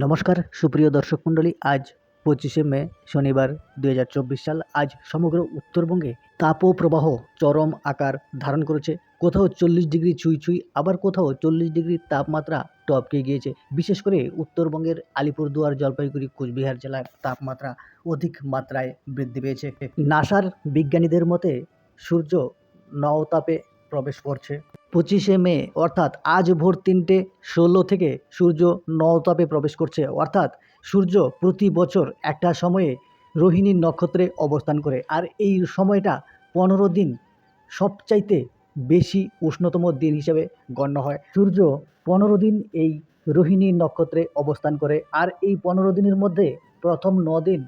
নমস্কার, সুপ্রিয় দর্শক মণ্ডলী, আজ পঁচিশে মে, শনিবার দু হাজার চব্বিশ সাল। আজ সমগ্র উত্তরবঙ্গে তাপপ্রবাহ চরম আকার ধারণ করেছে। কোথাও চল্লিশ ডিগ্রি ছুঁই ছুঁই, আবার কোথাও চল্লিশ ডিগ্রি তাপমাত্রা টপকে গিয়েছে। বিশেষ করে উত্তরবঙ্গের আলিপুরদুয়ার, জলপাইগুড়ি, কোচবিহার জেলার তাপমাত্রা অধিক মাত্রায় বৃদ্ধি পেয়েছে। নাসার বিজ্ঞানীদের মতে, সূর্য নওতাপে প্রবেশ করছে। পঁচিশে মে, অর্থাৎ আজ ভোর তিনটে ষোলো থেকে সূর্য নওতাপে প্রবেশ করছে। অর্থাৎ সূর্য প্রতি বছর একটা সময়ে রোহিণী নক্ষত্রে অবস্থান করে। আর এই সময়টা পনেরো দিন সবচাইতে বেশি উষ্ণতম দিন হিসেবে গণ্য হয়। সূর্য পনেরো দিন এই রোহিণী নক্ষত্রে অবস্থান করে। আর এই পনেরো দিনের মধ্যে প্রথম ন দিন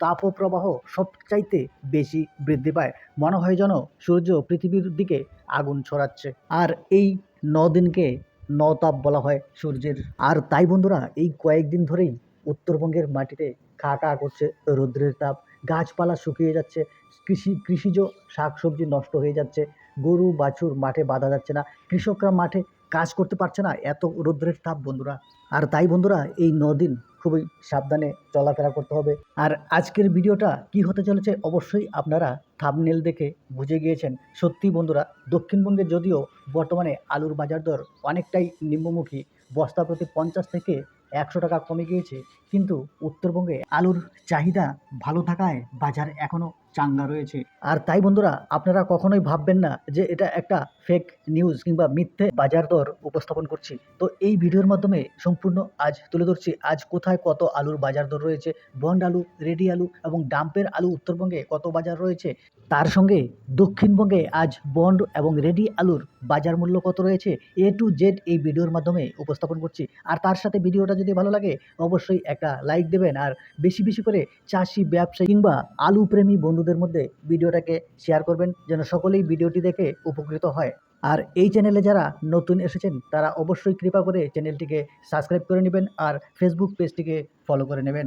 তাপপ্রবাহ সবচাইতে বেশি বৃদ্ধি পায়। মনে হয় যেন সূর্য পৃথিবীর দিকে আগুন ছড়াচ্ছে। আর এই ন দিনকে নতাপ বলা হয় সূর্যের। আর তাই বন্ধুরা, এই কয়েকদিন ধরেই উত্তরবঙ্গের মাটিতে খা খা করছে রৌদ্রের তাপ। গাছপালা শুকিয়ে যাচ্ছে, কৃষি, কৃষিজ শাক সবজি নষ্ট হয়ে যাচ্ছে, গরু, বাছুর মাঠে বাঁধা যাচ্ছে না, কৃষকরা মাঠে কাজ করতে পারছে না, এত রৌদ্রের তাপ বন্ধুরা। আর তাই বন্ধুরা, এই নদিন খুবই সাবধানে চলাফেরা করতে হবে। আর আজকের ভিডিওটা কি হতে চলেছে, অবশ্যই আপনারা থামনেল দেখে বুঝে গিয়েছেন। সত্যি বন্ধুরা, দক্ষিণবঙ্গে যদিও বর্তমানে আলুর বাজার দর অনেকটাই নিম্নমুখী, বস্তা প্রতি পঞ্চাশ থেকে একশো টাকা কমে গিয়েছে। কিন্তু উত্তরবঙ্গে আলুর চাহিদা ভালো থাকায় বাজার এখনও চাঙ্গা রয়েছে। আর তাই বন্ধুরা, আপনারা কখনোই ভাববেন না যে এটা একটা ফেক নিউজ কিংবা মিথ্যে বাজার দর উপস্থাপন করছি। তো এই ভিডিওর মাধ্যমে সম্পূর্ণ আজ তুলে ধরছি, আজ কোথায় কত আলুর বাজার দর রয়েছে, বন্ড আলু, রেডি আলু এবং ডাম্পের আলু উত্তরবঙ্গে কত বাজার রয়েছে। তার সঙ্গে দক্ষিণবঙ্গে আজ বন্ড এবং রেডি আলুর বাজার মূল্য কত রয়েছে, এ টু জেড এই ভিডিওর মাধ্যমে উপস্থাপন করছি। আর তার সাথে ভিডিওটা যদি ভালো লাগে, অবশ্যই একটা লাইক দেবেন। আর বেশি বেশি করে চাষি, ব্যবসায়ী কিংবা আলু প্রেমী বন্ধুদের মধ্যে ভিডিওটাকে শেয়ার করবেন, যেন সকলেই ভিডিওটি দেখে উপকৃত হয়। আর এই চ্যানেলে যারা নতুন এসেছেন, তারা অবশ্যই কৃপা করে চ্যানেলটিকে সাবস্ক্রাইব করে নেবেন আর ফেসবুক পেজটিকে ফলো করে নেবেন।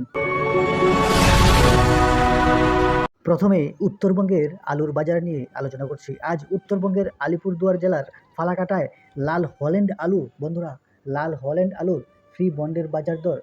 প্রথমে উত্তরবঙ্গের আলুর বাজার নিয়ে আলোচনা করছি। আজ উত্তরবঙ্গের আলিপুরদুয়ার জেলার ফালাকাটায় লাল হল্যান্ড আলু, বন্ধুরা, লাল হল্যান্ড আলুর ফ্রি বন্ডের বাজার দর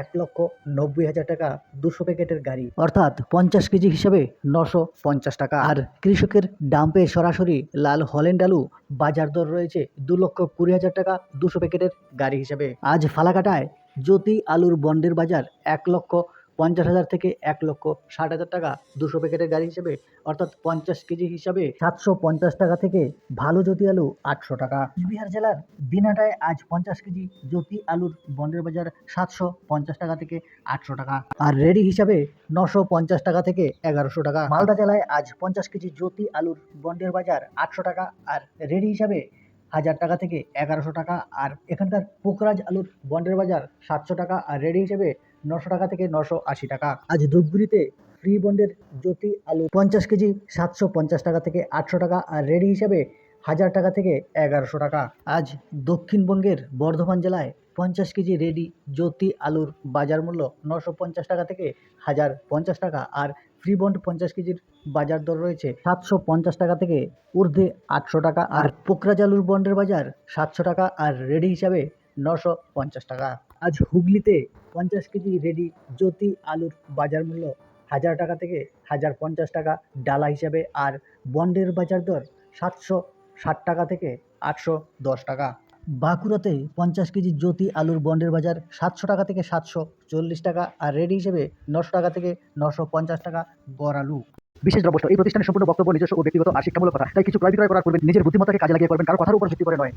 এক লক্ষ নব্বই হাজার টাকা দুশো প্যাকেটের গাড়ি, অর্থাৎ পঞ্চাশ কেজি হিসাবে নশো পঞ্চাশ টাকা। আর কৃষকের ডাম্পে সরাসরি লাল হল্যান্ড আলু বাজার দর রয়েছে দু লক্ষ কুড়ি হাজার টাকা দুশো প্যাকেটের গাড়ি হিসাবে। আজ ফালাকাটায় জ্যোতি আলুর বন্ডের বাজার এক লক্ষ পঞ্চাশ হাজার থেকে এক লক্ষ ষাট হাজার টাকা দুশো প্যাকেটের গাড়ি হিসেবে, অর্থাৎ পঞ্চাশ কেজি হিসাবে সাতশো পঞ্চাশ টাকা থেকে ভালো জ্যোতি আলু আটশো টাকা। বিহার জেলার দিনাটায় আজ পঞ্চাশ কেজি জ্যোতি আলুর বন্ডের বাজার সাতশো পঞ্চাশ টাকা থেকে আটশো টাকা। আর রেডি হিসাবে নশো পঞ্চাশ টাকা থেকে এগারোশো টাকা। মালদা জেলায় আজ পঞ্চাশ কেজি জ্যোতি আলুর বন্ডের বাজার আটশো টাকা, আর রেডি হিসাবে হাজার টাকা থেকে এগারোশো টাকা, আর এখানকার পোকরাজ আলুর বন্ডের বাজার সাতশো টাকা, আর রেডি হিসেবে নশো টাকা থেকে নশো আশি টাকা। আজ ধূপগুড়িতে ফ্রি বন্ডের জ্যোতি আলু পঞ্চাশ কেজি, সাতশো পঞ্চাশ টাকা থেকে আটশো টাকা আর রেডি হিসাবে হাজার টাকা থেকে এগারোশো টাকা। আজ দক্ষিণবঙ্গের বর্ধমান জেলায় পঞ্চাশ কেজি রেডি জ্যোতি আলুর বাজার মূল্য নশো পঞ্চাশ টাকা থেকে হাজার পঞ্চাশ টাকা আর ফ্রি বন্ড পঞ্চাশ কেজির বাজার দর রয়েছে সাতশো পঞ্চাশ টাকা থেকে ঊর্ধ্বে আটশো টাকা আর পোকরাজ আলুর বন্ডের বাজার সাতশো টাকা আর রেডি হিসাবে নশো পঞ্চাশ টাকা। আজ হুগলিতে পঞ্চাশ কেজি রেডি জ্যোতি আলুর বাজার মূল্য হাজার টাকা থেকে হাজার পঞ্চাশ টাকা ডালা হিসাবে আর বন্ডের বাজার দর সাতশো ষাট টাকা থেকে আটশো দশ টাকা। বাঁকুড়াতে পঞ্চাশ কেজি জ্যোতি আলুর বন্ডের বাজার সাতশো টাকা থেকে সাতশো চল্লিশ টাকা আর রেডি হিসেবে নশো টাকা থেকে নশো পঞ্চাশ টাকা গড় আলু। বিশেষ দ্রব্য এই প্রতিষ্ঠানের সম্পূর্ণ বক্তব্য নিজস্ব ও ব্যক্তিগত আর শিক্ষামূলক কথা, তাই কিছু ক্রয় বিক্রয় করার পূর্বে নিজের বুদ্ধিমত্তাকে কাজে লাগিয়ে করবেন কারও কথার উপর ভিত্তি করে নয়।